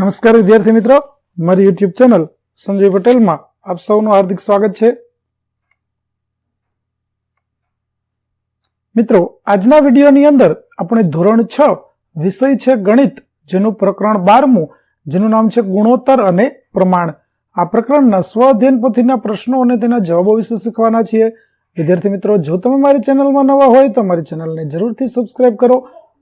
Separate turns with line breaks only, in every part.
નમસ્કાર વિદ્યાર્થી મિત્રો. મારી યુટ્યુબ ચેનલ સંજય પટેલમાં આપ સૌનું હાર્દિક સ્વાગત છે. મિત્રો, આજના વિડીયોની અંદર આપણે ધોરણ છ વિષય છે ગણિત, જેનું પ્રકરણ બારમું, જેનું નામ છે ગુણોત્તર અને પ્રમાણ. આ પ્રકરણના સ્વ અધ્યયન પોથીના પ્રશ્નો અને તેના જવાબો વિશે શીખવાના છીએ. વિદ્યાર્થી મિત્રો, જો તમે મારી ચેનલમાં નવા હોય તો મારી ચેનલને જરૂરથી સબસ્ક્રાઇબ કરો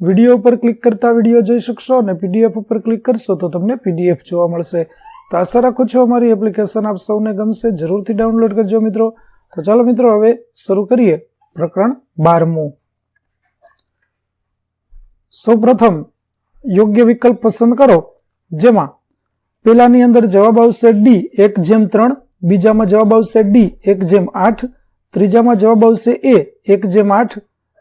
વીડિયો ઉપર ક્લિક કરતા વીડિયો જોઈ શકશો અને પીડીએફ ઉપર ક્લિક કરશો તો તમને પીડીએફ જોવા મળશે. તો આશા રાખું છું અમારી એપ્લિકેશન આપ સૌને ગમશે. જરૂરથી ડાઉનલોડ કરજો મિત્રો. તો ચાલો મિત્રો, હવે શરૂ કરીએ પ્રકરણ બારમું. સૌપ્રથમ, યોગ્ય વિકલ્પ પસંદ કરો, જેમાં પેલાની અંદર જવાબ આવશે ડી એક જેમ ત્રણ, બીજામાં જવાબ આવશે ડી એક જેમ આઠ, ત્રીજામાં જવાબ આવશે એ એક જેમ આઠ,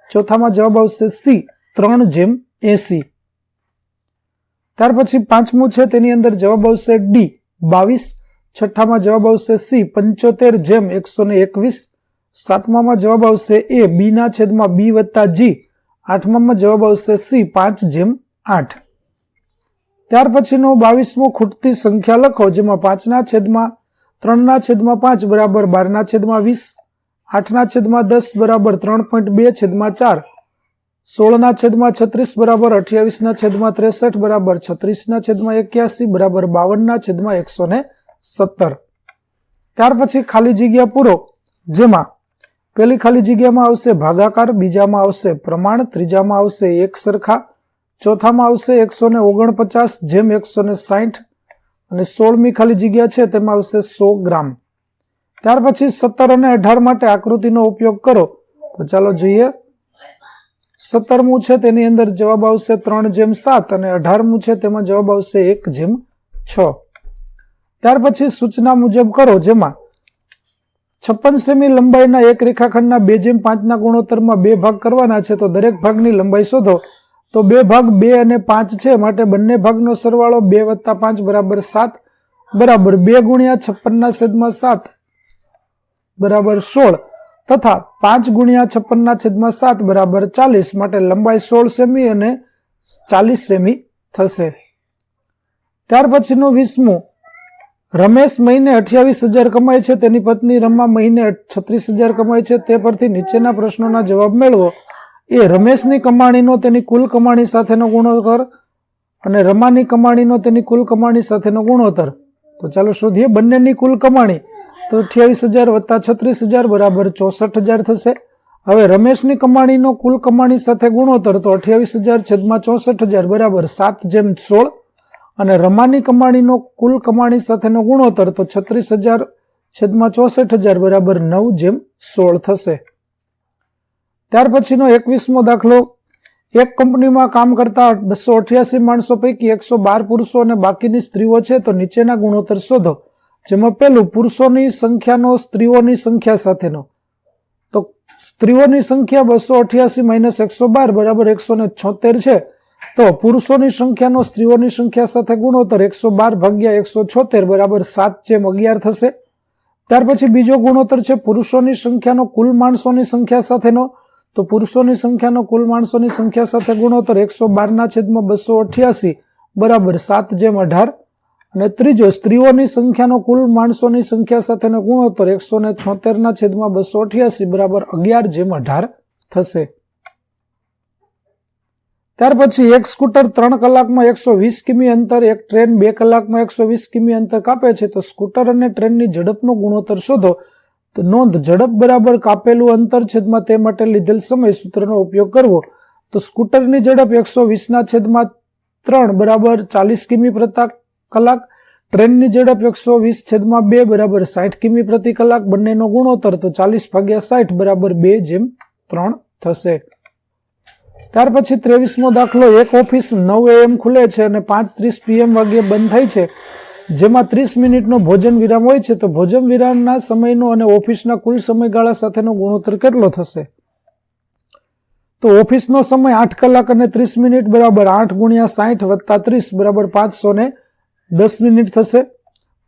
ચોથામાં જવાબ આવશે સી ત્રણ જેમ એસી ત્યાર પછી પાંચમું છે તેની અંદર જવાબ આવશે ડી બાવીસ. છઠ્ઠામાં જવાબ આવશે સી પંચોતેર જેમ એકસો ને એકવીસ. સાતમામાં જવાબ આવશે એ બીના છેદમાં બી વત્તા જી આઠમામાં જવાબ આવશે સી પાંચ જેમ આઠ. ત્યાર પછીનો બાવીસમો ખૂટતી સંખ્યા લખો, જેમાં પાંચના છેદમાં, ત્રણના છેદમાં પાંચ બરાબર બારના છેદમાં વીસ. આઠના છેદમાં દસ બરાબર ત્રણ પોઈન્ટ બે છેદમાં ચાર. સોળના છેદમાં છત્રીસ બરાબર અઠ્યાવીસના છેદમાં ત્રેસઠ બરાબર છત્રીસના છેદમાં એક્યાસી બરાબર બાવનના છેદમાં એકસો ને સત્તર. ત્યાર પછી ખાલી જગ્યા પૂરો. જેમાં પહેલી ખાલી જગ્યામાં આવશે ભાગાકાર, બીજામાં આવશે પ્રમાણ, ત્રીજામાં આવશે એક સરખા, ચોથામાં આવશે એકસો ને ઓગણપચાસ, જેમ એકસો ને સાહીઠ અને સોળમી ખાલી જગ્યા છે તેમાં આવશે સો ગ્રામ. ત્યાર પછી સત્તર અને અઢાર માટે આકૃતિનો ઉપયોગ કરો. તો ચાલો જોઈએ. સત્તરમું છે, તેની અંદર જવાબ આવશે ત્રણ જેમ સાત અને અઢારમું છે, તેમાં જવાબ આવશે એક જેમ છ. ત્યાર પછી સૂચના મુજબ કરો, જેમાં છપ્પન સેમી લંબાઈના એક રેખાખંડના બે જેમ પાંચના ગુણોત્તરમાં બે ભાગ કરવાના છે, તો દરેક ભાગની લંબાઈ શોધો. તો બે ભાગ બે અને પાંચ છે, માટે બંને ભાગનો સરવાળો બે વત્તા પાંચ બરાબર સાત બરાબર બે ગુણ્યા છપ્પનના છેદમાં સાત બરાબર સોળ. તથા પાંચ ગુણ્યા છપ્પનના છેદમાં સાત બરાબર ચાલીસ માટે લંબાઈ સોળ સેમી અને ચાલીસ સેમી થશે. ત્યાર પછીનું વીસમું. રમેશ મહિને અઠ્યાવીસ હજાર કમાય છે, તેની પત્ની રમા મહિને છત્રીસ હજાર કમાય છે, તે પરથી નીચેના પ્રશ્નોના જવાબ મેળવો. એ રમેશની કમાણીનો, તેની કુલ કમાણી સાથેનો ગુણોત્તર અને રમાની કમાણીનો, તેની કુલ કમાણી સાથેનો ગુણોત્તર. તો ચાલો શોધીએ બંનેની કુલ કમાણી. તો અઠ્યાવીસ હજાર વત્તા છત્રીસ હજાર બરાબર ચોસઠ હજાર થશે. હવે રમેશની કમાણીનો કુલ કમાણી સાથે ગુણોત્તર તો અઠ્યાવીસ હજાર છેદમાં ચોસઠ હજાર બરાબર સાત જેમ સોળ. અને રમાની કમાણીનો કુલ કમાણી સાથેનો ગુણોત્તર તો છત્રીસ હજાર છેદમાં ચોસઠ હજાર બરાબર નવ જેમ સોળ થશે. ત્યાર પછીનો એકવીસમો દાખલો. એક કંપનીમાં કામ કરતા બસો અઠ્યાસી માણસો પૈકી એકસો બાર પુરુષો અને બાકીની સ્ત્રીઓ છે તો નીચેના ગુણોત્તર શોધો. જેમાં પહેલું પુરુષોની સંખ્યાનો, સ્ત્રીઓની સંખ્યા સાથેનો. તો સ્ત્રીઓની સંખ્યા બસો અઠ્યાસી માઇનસ એકસો બાર બરાબર એકસો ને છોતેર છે. તો પુરુષોની સંખ્યાનો, સ્ત્રીઓની સંખ્યા સાથે ગુણોત્તર એકસો બાર ભાગ્યા એકસો છોતેર બરાબર સાત જેમ અગિયાર થશે. ત્યાર પછી બીજો ગુણોત્તર છે પુરુષોની સંખ્યાનો, કુલ માણસોની સંખ્યા સાથેનો. તો પુરુષોની સંખ્યાનો, કુલ માણસોની સંખ્યા સાથે ગુણોત્તર એકસો બારના છેદમાં બસો અઠ્યાસી બરાબર સાત જેમ અઢાર. અને ત્રીજો, સ્ત્રીઓની સંખ્યાનો કુલ માણસોની સંખ્યા સાથેનો ગુણોત્તર એકસો ને છોતેરના છેદમાં બસો અઠ્યાસી બરાબર અગિયાર જેમ અઢાર થશે. ત્યાર પછી એક સ્કૂટર ત્રણ કલાકમાં એકસો વીસ કિમી અંતર, એક ટ્રેન બે કલાકમાં એકસો વીસ કિમી અંતર કાપે છે. તો સ્કૂટર અને ટ્રેનની ઝડપનો ગુણોત્તર શોધો. તો નોંધ, ઝડપ બરાબર કાપેલું અંતર છેદમાં તે માટે લીધેલ સમય સૂત્રનો ઉપયોગ કરવો. તો સ્કૂટરની ઝડપ એકસો વીસના છેદમાં ત્રણ બરાબર ચાલીસ કિમી પ્રતિ કલાક, ટ્રેનની ઝડપ એકસો વીસ છેદમાં બે બરાબર સાઠ કિમી પ્રતિ કલાક, બંનેનો ગુણોત્તર તો ચાલીસ ભાગ્યા સાઠ બરાબર બે જેમ ત્રણ થશે. ત્યાર પછી ત્રેવીસમો દાખલો, એક ઓફિસ નવ એમ ખુલે છે અને પાંચ ત્રીસ પીએમ વાગ્યે બંધ થાય છે. જેમાં ત્રીસ મિનિટનો ભોજન વિરામ હોય છે, તો ભોજન વિરામના સમયનો અને ઓફિસના કુલ સમયગાળા સાથેનો ગુણોત્તર કેટલો થશે? તો ઓફિસનો સમય આઠ કલાક અને ત્રીસ મિનિટ બરાબર આઠ ગુણ્યા સાઠ વત્તા ત્રીસ બરાબર પાંચસો ને દસ મિનિટ થશે.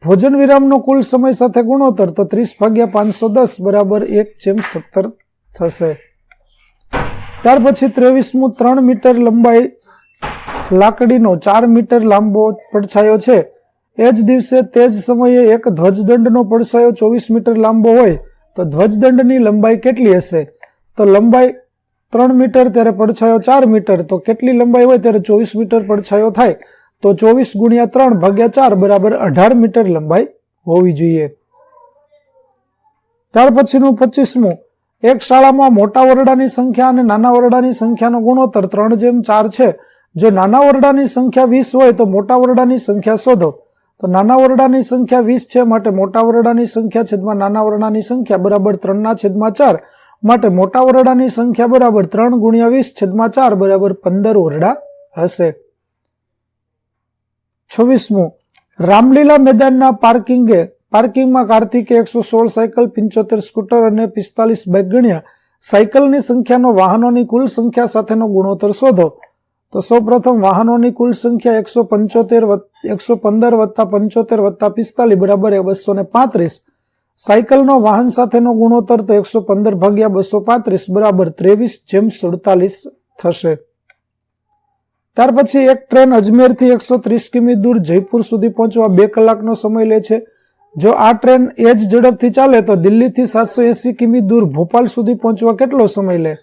ભોજન વિરામનો કુલ સમય સાથે ગુણોત્તર તો ત્રીસ ભાગ્યા પાંચસો દસ બરાબર એક જેમ સત્તર થશે. ત્યાર પછી ત્રેવીસમું ત્રણ મીટર લંબાઈ લાકડીનો ચાર મીટર લાંબો પડછાયો છે. એ જ દિવસે તે જ સમયે એક ધ્વજદંડનો પડછાયો ચોવીસ મીટર લાંબો હોય તો ધ્વજદંડની લંબાઈ કેટલી હશે? તો લંબાઈ ત્રણ મીટર ત્યારે પડછાયો ચાર મીટર તો કેટલી લંબાઈ હોય ત્યારે ચોવીસ મીટર પડછાયો થાય? તો ચોવીસ ગુણ્યા ત્રણ ભાગ્યા ચાર બરાબર અઢાર મીટર લંબાઈ હોવી જોઈએ. ત્યાર પછીનું પચીસમું. એક શાળામાં મોટા ઓરડાની સંખ્યા અને નાના ઓરડાની સંખ્યાનો ગુણોત્તર ત્રણ જેમ ચાર છે. જો નાના ઓરડાની સંખ્યા વીસ હોય તો મોટા ઓરડાની સંખ્યા શોધો. તો નાના ઓરડાની સંખ્યા વીસ છે માટે મોટા ઓરડાની સંખ્યા છેદમાં નાના ઓરડાની સંખ્યા બરાબર ત્રણના છેદમાં ચાર માટે મોટા ઓરડાની સંખ્યા બરાબર ત્રણ ગુણ્યા વીસ છેદમાં ચાર બરાબર પંદર ઓરડા હશે. છવ્વીસમું, રામલીલા મેદાનના પાર્કિંગે, પાર્કિંગમાં કાર્તિકે એકસો સોળ સાયકલ, પંચોતેર સ્કૂટર અને પિસ્તાલીસ બાઇક ગણ્યા. સાયકલની સંખ્યાનો વાહનોની કુલ સંખ્યા સાથેનો ગુણોત્તર શોધો. તો સૌપ્રથમ વાહનોની કુલ સંખ્યા એકસો પંચોતેર એકસો પંદર વત્તા પંચોતેર વત્તા પિસ્તાલીસ બરાબર બસો ને પાંત્રીસ. સાયકલનો વાહન સાથેનો ગુણોત્તર તો એકસો પંદર ભાગ્યા બસો પાંત્રીસ બરાબર ત્રેવીસ, જેમ સુડતાલીસ થશે. ત્યાર પછી એક ટ્રેન અજમેરથી એકસો ત્રીસ કિમી દૂર જયપુર સુધી પહોંચવા બે કલાકનો સમય લે છે. જો આ ટ્રેન એ જ ઝડપથી ચાલે તો દિલ્હીથી સાતસો એંસી કિમી દૂર ભોપાલ સુધી પહોંચવા કેટલો સમય લે?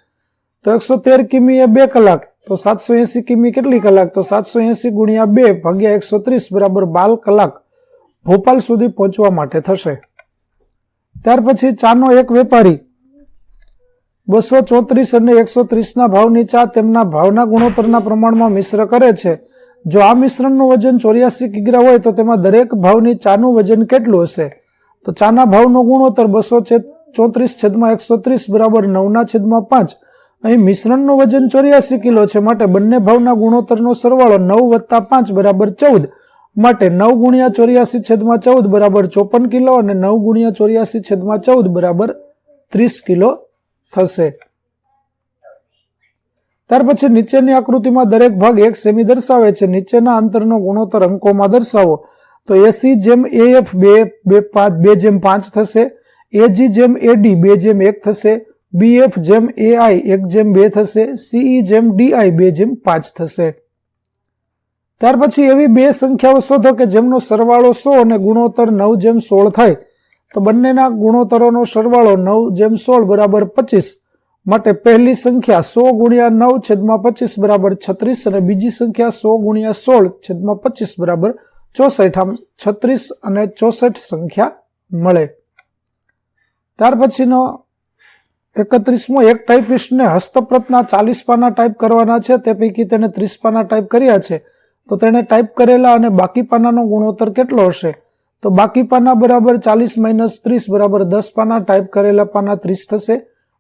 તો એકસો તેર કિમી એ બે કલાક, તો સાતસો એંસી કિમી કેટલી કલાક, તો સાતસો એંસી ગુણ્યા બે ભાગ્યા એકસો ત્રીસ બરાબર બાર કલાક ભોપાલ સુધી પહોંચવા માટે થશે. ત્યાર પછી ચાનો એક વેપારી બસો ચોત્રીસ અને એકસો ત્રીસના ભાવની ચા તેમના ભાવના ગુણોત્તરના પ્રમાણમાં મિશ્ર કરે છે. જો આ મિશ્રણનું વજન ચોર્યાસી કિગ્રા હોય તો તેમાં દરેક ભાવની ચાનું વજન કેટલું હશે? તો ચાના ભાવનો ગુણોત્તર બસો ચોત્રીસ છેદમાં એકસો ત્રીસ બરાબર નવના છેદમાં પાંચ. અહીં મિશ્રણનું વજન ચોર્યાસી કિલો છે માટે બંને ભાવના ગુણોત્તરનો સરવાળો નવ વત્તા પાંચ બરાબર ચૌદ માટે નવ ગુણ્યા ચોર્યાસી છેદમાં ચૌદ બરાબર ચોપન કિલો અને નવ ગુણ્યા ચોર્યાસી છેદમાં ચૌદ બરાબર ત્રીસ કિલો થશે. ત્યાર પછી નીચેની આકૃતિમાં દરેક ભાગ એક સેમી દર્શાવે છે. નીચેના અંતરનો ગુણોત્તર અંકોમાં દર્શાવો. તો એસી જેમ એએફ બે બે પાંચ, બે જેમ પાંચ થશે. એજી જેમ એડી, બે જેમ એક થશે. બીએફ જેમ એઆઈ, એક જેમ બે થશે. સીઈ જેમ ડીઆઈ, બે જેમ પાંચ થશે. ત્યાર પછી એવી બે સંખ્યાઓ શોધો કે જેમનો સરવાળો સો અને ગુણોત્તર નવ જેમ સોળ થાય. તો બંનેના ગુણોત્તરોનો સરવાળો નવ જેમ સોળ બરાબર પચીસ માટે પહેલી સંખ્યા સો ગુણ્યા નવ છેદમાં પચીસ બરાબર છત્રીસ અને બીજી સંખ્યા સો ગુણ્યા સોળ છેદમાં પચીસ બરાબર ચોસઠ. આમ છત્રીસ અને ચોસઠ સંખ્યા મળે. ત્યાર પછીનો એકત્રીસમો એક ટાઈપિસ્ટને હસ્તપ્રતના ચાલીસ પાના ટાઈપ કરવાના છે. તે પૈકી તેણે ત્રીસ પાના ટાઈપ કર્યા છે. તો તેણે ટાઈપ કરેલા અને બાકી પાનાનો ગુણોત્તર કેટલો હશે? તો બાકી પાના બરાબર ચાલીસ માઇનસ ત્રીસ બરાબર દસ પાના ટાઈપ કરેલા પાના ત્રીસ થશે.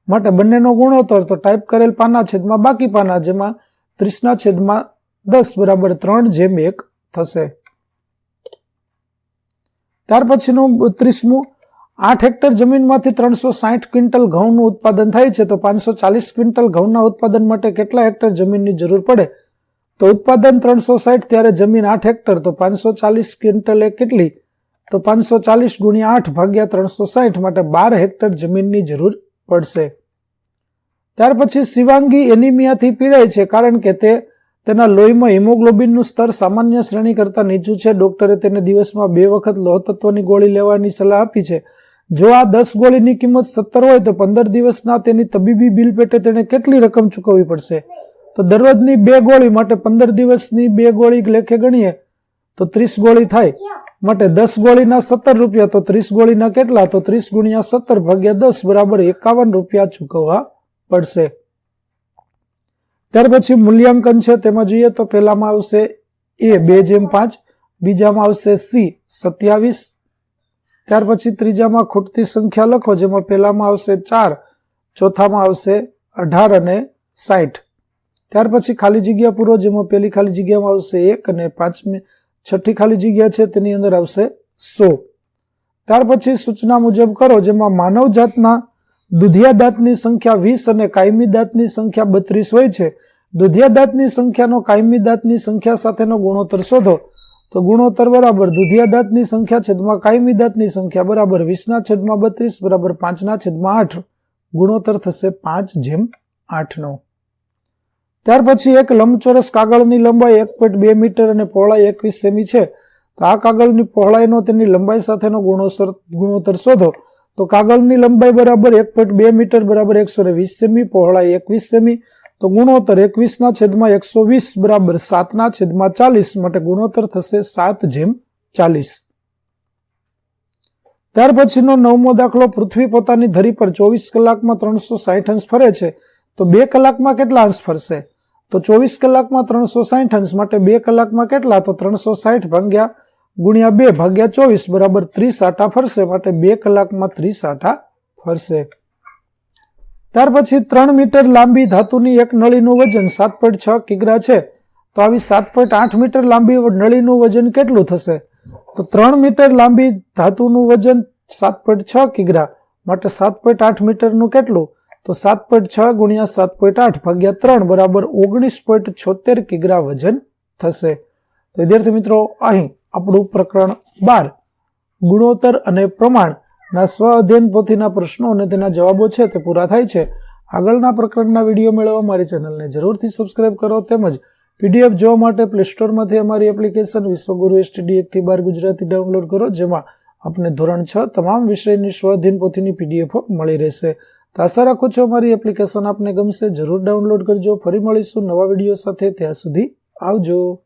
માટે બંનેનો ગુણોત્તર તો ટાઈપ કરેલ પાના છેદમાં બાકી પાના જેમાં ત્રીસના છેદમાં દસ બરાબર ત્રણ જેમ એક થશે. ત્યાર પછીનું ત્રીસમું આઠ હેક્ટર જમીનમાંથી ત્રણસો સાઠ ક્વિન્ટલ ઘઉંનું ઉત્પાદન થાય છે તો પાંચસો ચાલીસ ક્વિન્ટલ ઘઉંના ઉત્પાદન માટે કેટલા હેક્ટર જમીનની જરૂર પડે? તો ઉત્પાદન ત્રણસો સાઠ ત્યારે જમીન આઠ હેક્ટર, તો પાંચસો ચાલીસ ક્વિન્ટલ એ કેટલી? તો પાંચસો ચાલીસ ગુણ્યા આઠ ભાગ્યા ત્રણસો સાઠ માટે બાર હેક્ટર જમીનની જરૂર પડશે. ત્યાર પછી શિવાંગી એનિમિયાથી પીડાય છે કારણ કે તે તેના લોહીમાં હિમોગ્લોબિનનું સ્તર સામાન્ય શ્રેણી કરતાં નીચું છે. ડોક્ટરે તેને દિવસમાં બે વખત લોહ તત્વની ગોળી લેવાની સલાહ આપી છે. જો આ દસ ગોળીની કિંમત સત્તર હોય તો પંદર દિવસના તેની તબીબી બિલ પેટે તેણે કેટલી રકમ ચૂકવવી પડશે? તો દરરોજની બે ગોળી માટે પંદર દિવસની બે ગોળી લેખે ગણીએ તો ત્રીસ ગોળી થાય. માટે દસ ગોળીના સત્તર રૂપિયા તો ત્રીસ ગોળીના કેટલા? તો ત્રીસ ગુણ્યા સત્તર ભાગ્યા દસ બરાબર એકાવન રૂપિયા ચૂકવવા પડશે. ત્યાર પછી મૂલ્યાંકન છે, તેમાં જોઈએ તો પહેલામાં આવશે એ, બે જેમ પાંચ, બીજામાં આવશે સી, સત્યાવીસ. ત્યાર પછી ત્રીજામાં ખૂટતી સંખ્યા લખો, જેમાં પહેલામાં આવશે ચાર, ચોથામાં આવશે અઢાર અને સાઠ. ત્યાર પછી ખાલી જગ્યા પૂરો, જેમાં પહેલી ખાલી જગ્યામાં આવશે એક અને પાંચમી છઠ્ઠી ખાલી જગ્યા છે, તેની અંદર આવશે સો. ત્યાર પછી સૂચના મુજબ કરો, જેમાં માનવ જાતના દુધિયા દાંતની સંખ્યા વીસ અને કાયમી દાંતની સંખ્યા બત્રીસ હોય છે. દુધિયા દાંતની સંખ્યાનો કાયમી દાંતની સંખ્યા સાથેનો ગુણોત્તર શોધો. તો ગુણોત્તર બરાબર દુધિયા દાંતની સંખ્યા છેદમાં કાયમી દાંતની સંખ્યા બરાબર વીસના છેદમાં બત્રીસ બરાબર પાંચના છેદમાં આઠ. ગુણોત્તર થશે પાંચ જેમ આઠનો. ત્યાર પછી એક લંબચોરસ કાગળની લંબાઈ એક પોઈન્ટ બે મીટર અને પહોળાઈ એકવીસ સેમી છે. તો આ કાગળની પહોળાઈનો તેની લંબાઈ સાથેનો ગુણોત્તર ગુણોત્તર શોધો. તો કાગળની લંબાઈ બરાબર એક પોઈન્ટ બે મીટર બરાબર એકસો ને વીસ સેમી, પહોળાઈ એકવીસ સેમી. તો ગુણોત્તર એકવીસના છેદમાં એકસો વીસ બરાબર સાતના છેદમાં ચાલીસ માટે ગુણોત્તર થશે સાત જેમ ચાલીસ. ત્યાર પછીનો નવમો દાખલો પૃથ્વી પોતાની ધરી પર ચોવીસ કલાકમાં ત્રણસો સાઠ અંશ ફરે છે. તો બે કલાકમાં કેટલા અંશ ફરશે? તો ચોવીસ કલાકમાં ત્રણસો સાઠ અંશ માટે બે કલાકમાં કેટલા? તો ત્રણસો સાઠ ભાગ્યા ગુણ્યા બે ભાગ્યા ચોવીસ બરાબર ત્રીસ આટા ફરશે માટે બે કલાકમાં ત્રીસ આટા ફરશે. ત્યાર પછી ત્રણ મીટર લાંબી ધાતુની એક નળીનું વજન સાત પોઈન્ટ છ કિગ્રા છે. તો આવી સાત પોઈન્ટ આઠ મીટર લાંબી નળીનું વજન કેટલું થશે? તો ત્રણ મીટર લાંબી ધાતુનું વજન સાત પોઈન્ટ છ કિગ્રા માટે સાત પોઈન્ટ આઠ મીટરનું કેટલું? તો સાત પોઈન્ટ છ ગુણ્યા સાત પોઈન્ટ આઠ ભાગ્યા ત્રણ બરાબર ઓગણીસ પોઈન્ટ છોતેર કિગ્રા વજન થશે. તો વિદ્યાર્થી મિત્રો, અહીં આપણું પ્રકરણ બાર, ગુણોત્તર અને પ્રમાણ ના સ્વ અધ્યયન પોથીના પ્રશ્નો અને તેના જવાબો છે તે પૂરા થાય છે. આગળના પ્રકરણના વીડિયો મેળવવા મારી ચેનલને જરૂરથી સબસ્ક્રાઇબ કરો તેમજ પીડીએફ જોવા માટે પ્લે સ્ટોરમાંથી અમારી એપ્લિકેશન વિશ્વગુરુ એસટીડી એકથી બાર ગુજરાતી ડાઉનલોડ કરો, જેમાં આપને ધોરણ છ તમામ વિષયની સ્વ અધ્યયન પોથીની પીડીએફ મળી રહેશે. તો આશા રાખું છું અમારી એપ્લિકેશન આપને ગમશે. જરૂર ડાઉનલોડ કરજો. ફરી મળીશું નવા વીડિયો સાથે. ત્યાં સુધી આવજો.